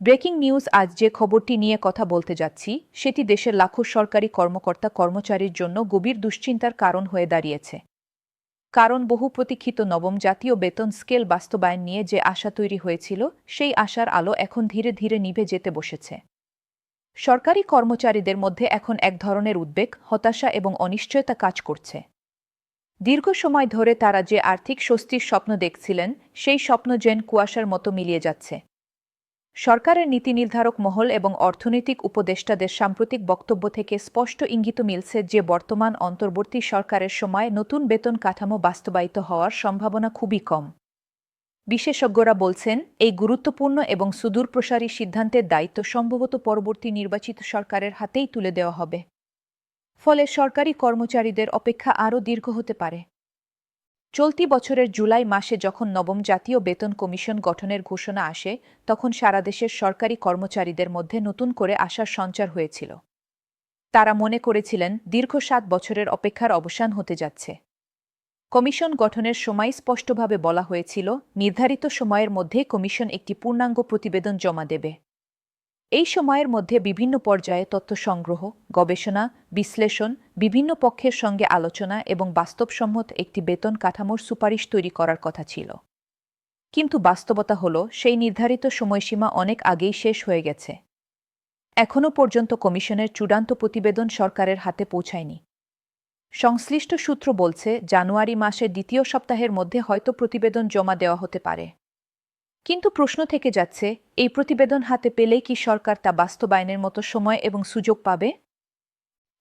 Breaking news আজ যে খবরটি নিয়ে কথা বলতে যাচ্ছি, সেটি দেশের লাখো সরকারি কর্মকর্তা কর্মচারীর জন্য গভীর দুশ্চিন্তার কারণ হয়ে দাঁড়িয়েছে। কারণ বহু প্রতীক্ষিত নবম জাতীয় বেতন স্কেল বাস্তবায়ন নিয়ে যে আশা তৈরি হয়েছিল, সেই আশার আলো এখন ধীরে ধীরে নিভে যেতে বসেছে। সরকারি কর্মচারীদের মধ্যে এখন এক ধরনের উদ্বেগ, হতাশা এবং অনিশ্চয়তা কাজ করছে। দীর্ঘ সময় ধরে তারা যে আর্থিক স্বস্তির স্বপ্ন দেখছিলেন, সেই স্বপ্ন যেন কুয়াশার মতো মিলিয়ে যাচ্ছে। সরকারের নীতি নির্ধারক মহল এবং অর্থনৈতিক উপদেষ্টাদের সাম্প্রতিক বক্তব্য থেকে স্পষ্ট ইঙ্গিত মিলছে যে বর্তমান অন্তর্বর্তী সরকারের সময় নতুন বেতন কাঠামো বাস্তবায়িত হওয়ার সম্ভাবনা খুবই কম। বিশেষজ্ঞরা বলছেন, এই গুরুত্বপূর্ণ এবং সুদূরপ্রসারী সিদ্ধান্তের দায়িত্ব সম্ভবত পরবর্তী নির্বাচিত সরকারের হাতেই তুলে দেওয়া হবে। ফলে সরকারি কর্মচারীদের অপেক্ষা আরও দীর্ঘ হতে পারে। চলতি বছরের জুলাই মাসে যখন নবম জাতীয় বেতন কমিশন গঠনের ঘোষণা আসে, তখন সারা দেশের সরকারি কর্মচারীদের মধ্যে নতুন করে আশার সঞ্চার হয়েছিল। তারা মনে করেছিলেন, দীর্ঘ সাত বছরের অপেক্ষার অবসান হতে যাচ্ছে। কমিশন গঠনের সময় স্পষ্টভাবে বলা হয়েছিল, নির্ধারিত সময়ের মধ্যে কমিশন একটি পূর্ণাঙ্গ প্রতিবেদন জমা দেবে। এই সময়ের মধ্যে বিভিন্ন পর্যায়ে তথ্য সংগ্রহ, গবেষণা, বিশ্লেষণ, বিভিন্ন পক্ষের সঙ্গে আলোচনা এবং বাস্তবসম্মত একটি বেতন কাঠামোর সুপারিশ তৈরি করার কথা ছিল। কিন্তু বাস্তবতা হল, সেই নির্ধারিত সময়সীমা অনেক আগেই শেষ হয়ে গেছে। এখনও পর্যন্ত কমিশনের চূড়ান্ত প্রতিবেদন সরকারের হাতে পৌঁছায়নি। সংশ্লিষ্ট সূত্র বলছে, জানুয়ারি মাসের দ্বিতীয় সপ্তাহের মধ্যে হয়তো প্রতিবেদন জমা দেওয়া হতে পারে। কিন্তু প্রশ্ন থেকে যাচ্ছে, এই প্রতিবেদন হাতে পেলেই কি সরকার তা বাস্তবায়নের মতো সময় এবং সুযোগ পাবে?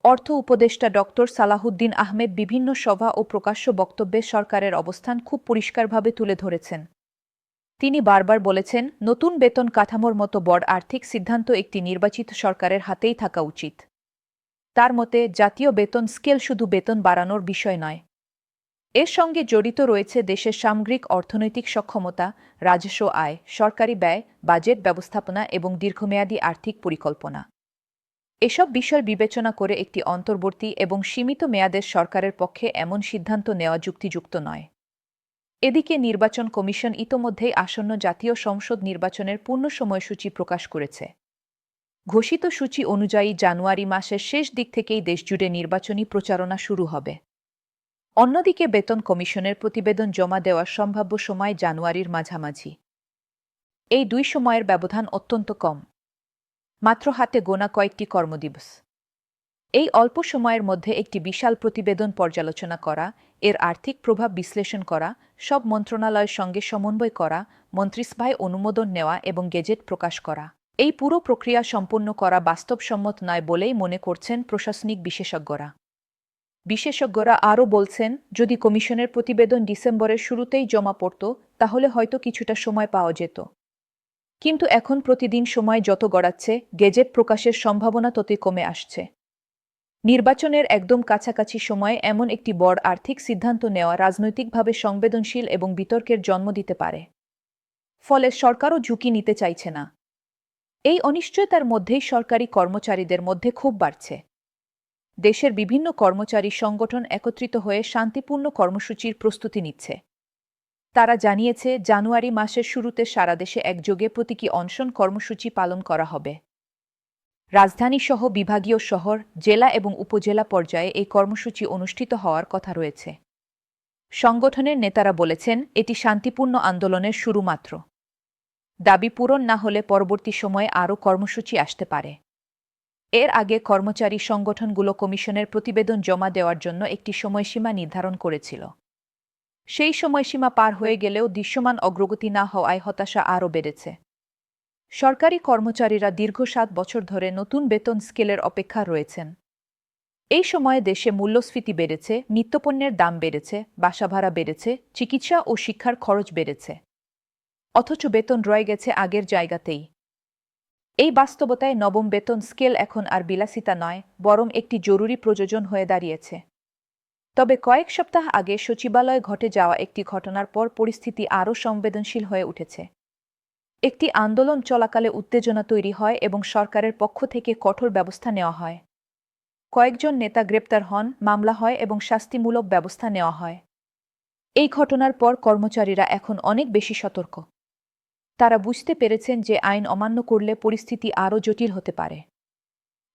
অর্থ উপদেষ্টা ডক্টর সালাহুদ্দিন আহমেদ বিভিন্ন সভা ও প্রকাশ্য বক্তব্যে সরকারের অবস্থান খুব পরিষ্কারভাবে তুলে ধরেছেন। তিনি বারবার বলেছেন, নতুন বেতন কাঠামোর মতো বড় আর্থিক সিদ্ধান্ত একটি নির্বাচিত সরকারের হাতেই থাকা উচিত। তার মতে, জাতীয় বেতন স্কেল শুধু বেতন বাড়ানোর বিষয় নয় এর সঙ্গে জড়িত রয়েছে দেশের সামগ্রিক অর্থনৈতিক সক্ষমতা, রাজস্ব আয়, সরকারি ব্যয়, বাজেট ব্যবস্থাপনা এবং দীর্ঘমেয়াদী আর্থিক পরিকল্পনা। এসব বিষয় বিবেচনা করে একটি অন্তর্বর্তী এবং সীমিত মেয়াদের সরকারের পক্ষে এমন সিদ্ধান্ত নেওয়া যুক্তিযুক্ত নয়। এদিকে নির্বাচন কমিশন ইতোমধ্যেই আসন্ন জাতীয় সংসদ নির্বাচনের পূর্ণ সময়সূচি প্রকাশ করেছে। ঘোষিত সূচি অনুযায়ী জানুয়ারি মাসের শেষ দিক থেকেই দেশজুড়ে নির্বাচনী প্রচারণা শুরু হবে। অন্যদিকে বেতন কমিশনের প্রতিবেদন জমা দেওয়ার সম্ভাব্য সময় জানুয়ারির মাঝামাঝি। এই দুই সময়ের ব্যবধান অত্যন্ত কম। মাত্র হাতে গোনা কয়েকটি কর্মদিবস। এই অল্প সময়ের মধ্যে একটি বিশাল প্রতিবেদন পর্যালোচনা করা, এর আর্থিক প্রভাব বিশ্লেষণ করা, সব মন্ত্রণালয়ের সঙ্গে সমন্বয় করা মন্ত্রিসভায় অনুমোদন নেওয়া এবং গেজেট প্রকাশ করা। এই পুরো প্রক্রিয়া সম্পন্ন করা বাস্তবসম্মত নয় বলেই মনে করছেন প্রশাসনিক বিশেষজ্ঞরা। বিশেষজ্ঞরা আরও বলছেন, যদি কমিশনের প্রতিবেদন ডিসেম্বরের শুরুতেই জমা পড়ত, তাহলে হয়তো কিছুটা সময় পাওয়া যেত। কিন্তু এখন প্রতিদিন সময় যত গড়াচ্ছে, গেজেট প্রকাশের সম্ভাবনা ততই কমে আসছে। নির্বাচনের একদম কাছাকাছি সময়ে এমন একটি বড় আর্থিক সিদ্ধান্ত নেওয়া রাজনৈতিকভাবে সংবেদনশীল এবং বিতর্কের জন্ম দিতে পারে। ফলে সরকারও ঝুঁকি নিতে চাইছে না। এই অনিশ্চয়তার মধ্যেই সরকারি কর্মচারীদের মধ্যে খুব বাড়ছে। দেশের বিভিন্ন কর্মচারী সংগঠন একত্রিত হয়ে শান্তিপূর্ণ কর্মসূচির প্রস্তুতি নিচ্ছে। তারা জানিয়েছে, জানুয়ারি মাসের শুরুতে সারা দেশে একযোগে প্রতীকী অনশন কর্মসূচি পালন করা হবে। রাজধানীসহ বিভাগীয় শহর, জেলা এবং উপজেলা পর্যায়ে এই কর্মসূচি অনুষ্ঠিত হওয়ার কথা রয়েছে। সংগঠনের নেতারা বলেছেন, এটি শান্তিপূর্ণ আন্দোলনের শুরু মাত্র দাবি পূরণ না হলে পরবর্তী সময়ে আরও কর্মসূচি আসতে পারে। এর আগে কর্মচারী সংগঠনগুলো কমিশনের প্রতিবেদন জমা দেওয়ার জন্য একটি সময়সীমা নির্ধারণ করেছিল। সেই সময়সীমা পার হয়ে গেলেও দৃশ্যমান অগ্রগতি না হওয়ায় হতাশা আরও বেড়েছে। সরকারি কর্মচারীরা দীর্ঘ সাত বছর ধরে নতুন বেতন স্কেলের অপেক্ষা রয়েছেন। এই সময়ে দেশে মূল্যস্ফীতি বেড়েছে, নিত্যপণ্যের দাম বেড়েছে বাসা ভাড়া বেড়েছে, চিকিৎসা ও শিক্ষার খরচ বেড়েছে। অথচ বেতন রয়ে গেছে আগের জায়গাতেই। এই বাস্তবতায় নবম বেতন স্কেল এখন আর বিলাসিতা নয়, বরং একটি জরুরি প্রয়োজন হয়ে দাঁড়িয়েছে। তবে কয়েক সপ্তাহ আগে সচিবালয়ে ঘটে যাওয়া একটি ঘটনার পর পরিস্থিতি আরও সংবেদনশীল হয়ে উঠেছে। একটি আন্দোলন চলাকালে উত্তেজনা তৈরি হয় এবং সরকারের পক্ষ থেকে কঠোর ব্যবস্থা নেওয়া হয়। কয়েকজন নেতা গ্রেপ্তার হন, মামলা হয় এবং শাস্তিমূলক ব্যবস্থা নেওয়া হয়। এই ঘটনার পর কর্মচারীরা এখন অনেক বেশি সতর্ক। তারা বুঝতে পেরেছেন যে আইন অমান্য করলে পরিস্থিতি আরও জটিল হতে পারে।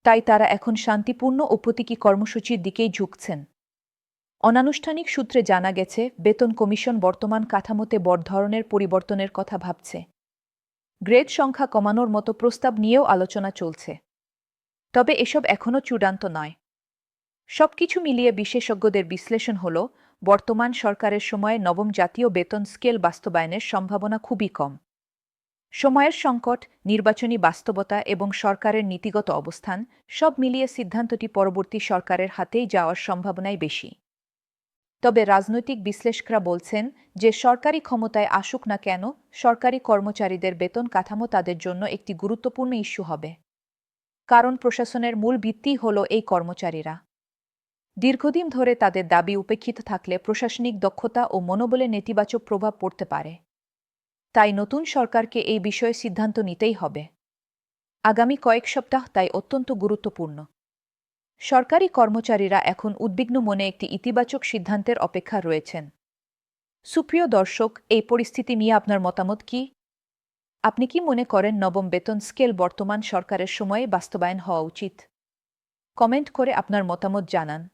তাই তারা এখন শান্তিপূর্ণ ও প্রতীকী কর্মসূচির দিকেই ঝুঁকছেন। অনানুষ্ঠানিক সূত্রে জানা গেছে, বেতন কমিশন বর্তমান কাঠামোতে বড় ধরনের পরিবর্তনের কথা ভাবছে। গ্রেড সংখ্যা কমানোর মতো প্রস্তাব নিয়েও আলোচনা চলছে। তবে এসব এখনও চূড়ান্ত নয়। সবকিছু মিলিয়ে বিশেষজ্ঞদের বিশ্লেষণ হল, বর্তমান সরকারের সময়ে নবম জাতীয় বেতন স্কেল বাস্তবায়নের সম্ভাবনা খুবই কম। সময়ের সংকট, নির্বাচনী বাস্তবতা এবং সরকারের নীতিগত অবস্থান সব মিলিয়ে সিদ্ধান্তটি পরবর্তী সরকারের হাতেই যাওয়ার সম্ভাবনাই বেশি। তবে রাজনৈতিক বিশ্লেষকরা বলছেন যে সরকারি ক্ষমতায় আসুক না কেন, সরকারি কর্মচারীদের বেতন কাঠামো তাদের জন্য একটি গুরুত্বপূর্ণ ইস্যু হবে। কারণ প্রশাসনের মূল ভিত্তি হল এই কর্মচারীরা। দীর্ঘদিন ধরে তাদের দাবি উপেক্ষিত থাকলে প্রশাসনিক দক্ষতা ও মনোবলে নেতিবাচক প্রভাব পড়তে পারে। তাই নতুন সরকারকে এই বিষয়ে সিদ্ধান্ত নিতেই হবে। আগামী কয়েক সপ্তাহ তাই অত্যন্ত গুরুত্বপূর্ণ। সরকারি কর্মচারীরা এখন উদ্বিগ্ন মনে একটি ইতিবাচক সিদ্ধান্তের অপেক্ষা রয়েছেন। সুপ্রিয় দর্শক, এই পরিস্থিতি নিয়ে আপনার মতামত কি? আপনি কি মনে করেন নবম বেতন স্কেল বর্তমান সরকারের সময়ে বাস্তবায়ন হওয়া উচিত? কমেন্ট করে আপনার মতামত জানান।